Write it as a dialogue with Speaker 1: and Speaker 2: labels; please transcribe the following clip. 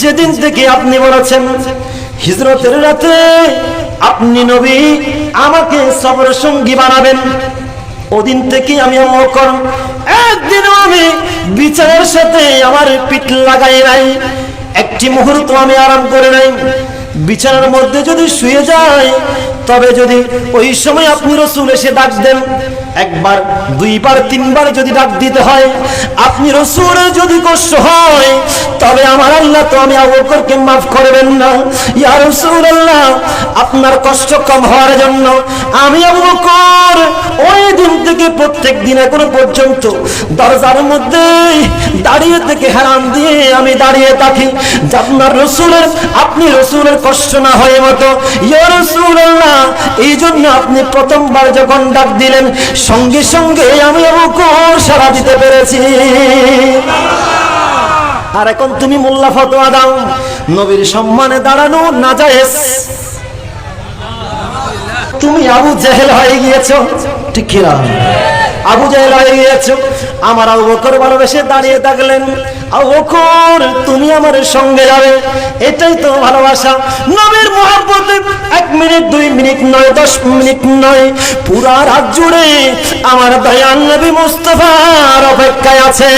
Speaker 1: যেদিন থেকে আপনি বলেছেন, হিজরতের রাতে আপনি নবী আমাকে সবর সঙ্গী বানাবেন, ওদিন থেকে আমি অমকর একদিনও আমি বিচারের সাথে আমার পিঠ লাগাই নাই, একটি মুহূর্ত আমি আরাম করে নাই। বিছানার মধ্যে যদি শুয়ে যায় তবে যদি ওই সময় আপনি রসুল এসে ডাক দেন, একবার, দুইবার, তিনবার যদি ডাক দিতে হয়, আপনি রসুলের যদি কষ্ট হয়, তবে আমার আল্লাহ তো আমি আবকরকে মাফ করবেন না। ইয়া রসুল আল্লাহ আপনার কষ্ট কম হওয়ার জন্য আমি আবকর ওই দিন থেকে প্রত্যেক দিন এখনও পর্যন্ত দরজার মধ্যে দাঁড়িয়ে থেকে হেরান দিয়ে আমি দাঁড়িয়ে থাকি। আপনার রসুলের, আপনি রসুলের কষ্ট না হয়ে মতো, ইয়া রসুল এই জন্য আপনি প্রথমবার যখন ডাক দিলেন, সঙ্গে সঙ্গে আমি সারা দিতে পেরেছি। আর এখন তুমি মোল্লা ফতোয়া দাও। নবীর সম্মানে দাঁড়ানো না যায় তুমি আবু জেহেল হয়ে গিয়েছো। ঠিক আবু জেহেল হয়ে আমার আবু বকর ভালোবেসে দাঁড়িয়ে থাকলেন। আবু বকর, তুমি আমার সঙ্গে যাবে। এটাই তো ভালোবাসা। নবীর মিনিট, দুই মিনিট নয়, দশ মিনিট নয়। পুরা রাত জুড়ে আমার দয়াল নবী মুস্তফার অপেক্ষায় আছে